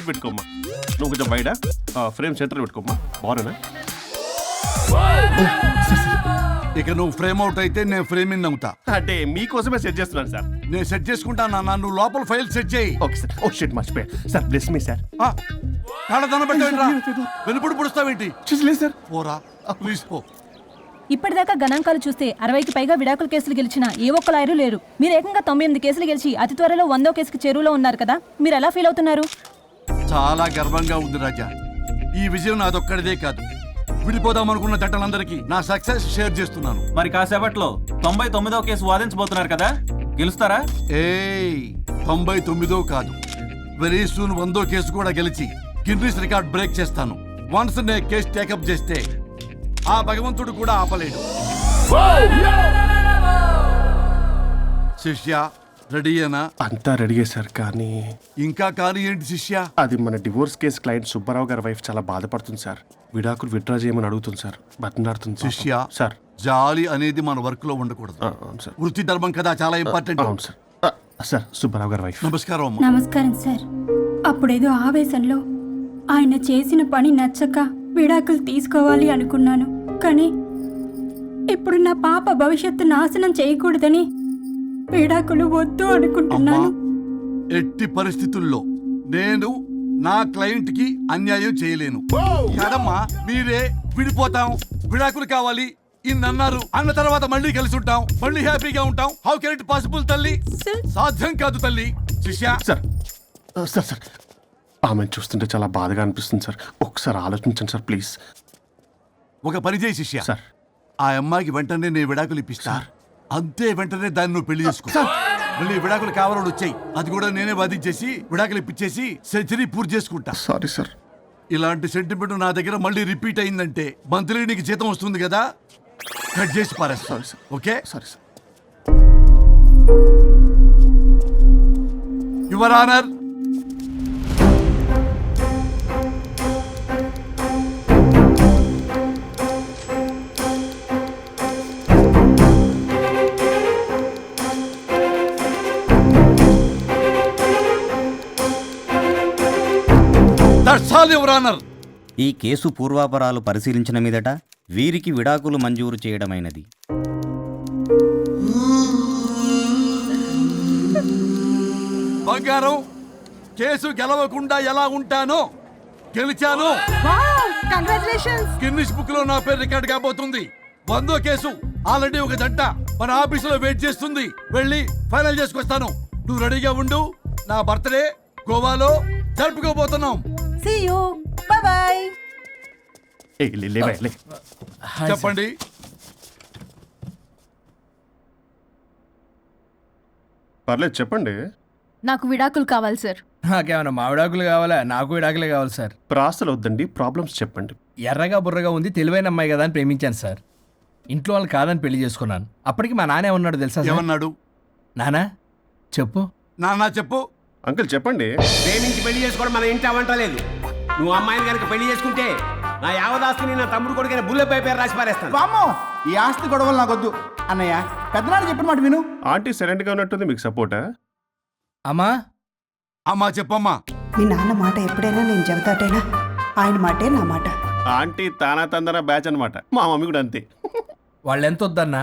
Height పెట్టుకోమ్మా. నువ్వు కొంచెం బయట ఫ్రేమ్ సెంటర్ పెట్టుకోమ్మా. బాగున్నా ఇక నువ్వు ఫ్రేమ్ అవుట్ అయితే నేను ఫ్రేమ్ ఇన్ అవుతా. అంటే మీకోసమే సెట్ చేస్తున్నాను సార్ నేను సెట్ చేసుకుంటాను నాన్న. నువ్వు లోపల ఫైల్ సెట్ చేయి. ఓకే సార్ ఓ షిట్ మర్చిపోయా. సార్ బ్లెస్ మీ సార్ ఆ, కళ్ళదన వెనుపుడు పుడుస్తావేంటి? సార్ పోరా. ప్లీజ్ పో. ఇప్పటిదాకా గణాంకాలు చూస్తే అరవైకి పైగా విడాకుల కేసులు గెలిచిన ఏ ఒక్క లాయరు లేరు. మీరు ఏకంగా తొంభై ఎనిమిది కేసులు గెలిచి అతి త్వరలో వందో కేసుకి చెరువులో ఉన్నారు కదా. మీరు ఎలా ఫీల్ అవుతున్నారు? చాలా గర్వంగా ఉంది రాజా. ఈ విజయం నాదొక్కడిదే కాదు. విడిపోదాం అనుకున్న జట్టలందరికీ నా సక్సెస్ షేర్ చేస్తున్నాను. మరి కాసేపట్లో తొంభై తొమ్మిదో కేసు వాదించబోతున్నారు కదా? గెలుస్తారా? ఏయ్ తొంభై తొమ్మిదో కాదు. వెరీ సూన్ వందో కేసు కూడా గెలిచి గిన్నీస్ రికార్డ్ బ్రేక్ చేస్తాను. వన్స్ నే కేసు టేకప్ చేస్తే ఆ భగవంతుడు కూడా ఆపలేడు. శిష్య రెడీయేనా? అంతా రెడీ సార్ కానీ ఇంకా కానీ ఏంటి శిష్య? అది మన డివోర్స్ కేసు క్లయింట్ సుబ్బారావు గారి వైఫ్ చాలా బాధపడుతుంది సార్. విడాకులు విత్డ్రా చేయమని అడుగుతుంది సార్ బతినాడుతుంది. శిష్య సార్. జాలి అనేది మన వర్క్లో ఉండకూడదు అవును సార్. వృత్తి ధర్మం కదా చాలా ఇంపార్టెంట్ అవును సార్. సార్ సుబ్బారావు గారి వైఫ్. నమస్కారం అమ్మా. నమస్కారం సార్. అప్పుడేదో ఆవేశంలో ఆయన చేసిన పని నచ్చక విడాకులు తీసుకోవాలి అనుకున్నాను. కానీ ఇప్పుడు నా పాప భవిష్యత్తు నాశనం చేయకూడదని విడాకులు వద్దు అనుకుంటున్నాను. ఎట్టి పరిస్థితుల్లో నేను నా క్లయింట్కి అన్యాయం చేయలేను. కాదమ్మా మీరే విడిపోతాం. విడాకులు కావాలి. ఇన్ని అన్నారు. అన్న తర్వాత మళ్ళీ కలిసి ఉంటాం. మళ్ళీ హ్యాపీగా ఉంటాం. హౌ కెన్ ఇట్ పాసిబుల్ తల్లి? సాధ్యం కాదు తల్లి. శిష్య. సార్ సార్ సార్ ఆమెను చూస్తుంటే చాలా బాధగా అనిపిస్తుంది సార్ ఒకసారి ఆలోచించండి సార్ ప్లీజ్ ఒక పని చేయి శిష్య. సార్ ఆ అమ్మాయికి వెంటనే నేను విడాకులు ఇప్పిస్తా. అంతే వెంటనే దాన్ని నువ్వు పెళ్ళి చేసుకో. మళ్ళీ విడాకులు కావాలని వచ్చాయి. అది కూడా నేనే వాదించేసి విడాకులు ఇప్పించేసి సెంచరీ పూర్తి చేసుకుంటా. Sorry sir. ఇలాంటి సెంటిమెంట్ నా దగ్గర మళ్ళీ రిపీట్ అయిందంటే మంత్లీ నీకు జీతం వస్తుంది కదా? కట్ చేసి పారేస్తా. Sorry sir. Okay? Sorry sir. Your honour all your honour ఈ కేసు పూర్వాపరాలు పరిశీలించిన మీదట వీరికి విడాకులు మంజూరు చేయడమైనది. బంగారం కేసు గెలవకుండా ఎలా ఉంటానో గెలిచాను. గిన్నిస్ బుక్లో నా పేరు రికార్డ్ కాబోతుంది. వందో కేసు ఆల్రెడీ ఒక జంట మన ఆఫీసులో వెయిట్ చేస్తుంది. వెళ్ళి ఫైనల్ చేసుకొస్తాను. నువ్వు రెడీగా ఉండు. నా బర్త్డే గోవాలో జరుపుకోబోతున్నాం. సీ యూ బై బై ఏ లే, లేవే, లే. చెప్పండి. పర్లేదు చెప్పండి. నాకు విడాకులు కావాలి సార్ నాకేమన్నా మామిడాకులు కావాలా? నాకు విడాకులే కావాలి సార్ ప్రాసలు వద్దండి ప్రాబ్లమ్స్ చెప్పండి. ఎర్రగా బుర్రగా ఉంది తెలివైన అమ్మాయి కదా అని ప్రేమించాను సార్ ఇంట్లో వాళ్ళు కాదని పెళ్ళి చేసుకున్నాను. అప్పటికి మా నాన్న ఉన్నాడు తెలుసా? ఏమన్నాడు? నానా చెప్పు. నాన్న చెప్పు. అంకుల్ చెప్పండి. ప్రేమించి పెళ్ళి చేసుకోవడం మన ఇంటి అవంటలేదు నువ్వు అమ్మాయిని కనుక పెళ్ళి చేసుకుంటే నా యావదాస్తిని నా తమ్ముడు కొడుకైన బుల్లెపై పేరు రాసి పారేస్తాను. వామ్మో! ఈ ఆస్తి గొడవలు నాకొద్దు. అన్నయ్య పెద్దనాడు చెప్పిన మాట విను. ఆంటీ సైలెంట్గా ఉన్నట్టుంది మీకు సపోర్టా? అమ్మా! అమ్మా చెప్పమ్మా. మీ నాన్న మాట ఎప్పుడైనా నేను చెబుతాటేనా? ఆయన మాటే నా మాట. ఆంటీ తానా తందన బ్యాచ్ అన్నమాట. మా మమ్మీ కూడా అంతే. వాళ్ళు ఎంత వద్దన్నా?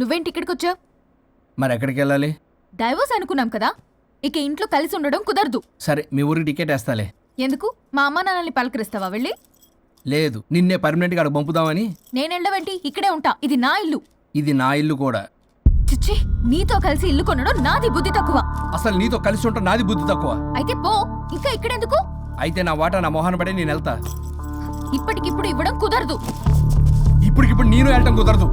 నువ్వేంటి ఇక్కడికి వచ్చావు మరి ఎక్కడికి వెళ్ళాలి డైవోర్స్ అనుకున్నాం కదా. ఇక ఇంట్లో కలిసి ఉండడం కుదరదు. సరే మీ ఊరికి టికెట్ వేస్తాలే. ఎందుకు? మా అమ్మ నాన్నల్ని పలకరిస్తావా వెళ్ళి? లేదు నిన్నే పర్మనెంట్గా అక్కడ పంపుదామని. నేనెళ్ళవేంటి ఇక్కడే ఉంటా. ఇది నా ఇల్లు. ఇది నా ఇల్లు కూడా. చిచ్చి నీతో కలిసి ఇల్లు కొనడం నాది బుద్ధి తక్కువ. అసలు నీతో కలిసి ఉంటా నాది బుద్ధి తక్కువ. అయితే పో ఇంకా ఇక్కడెందుకు? అయితే నా వాటా నా మొహాన పడే నేను వెళ్తా. ఇప్పటికిప్పుడు ఇవ్వడం కుదరదు. ఇప్పటికిప్పుడు నేను వెళ్ళటం కుదరదు.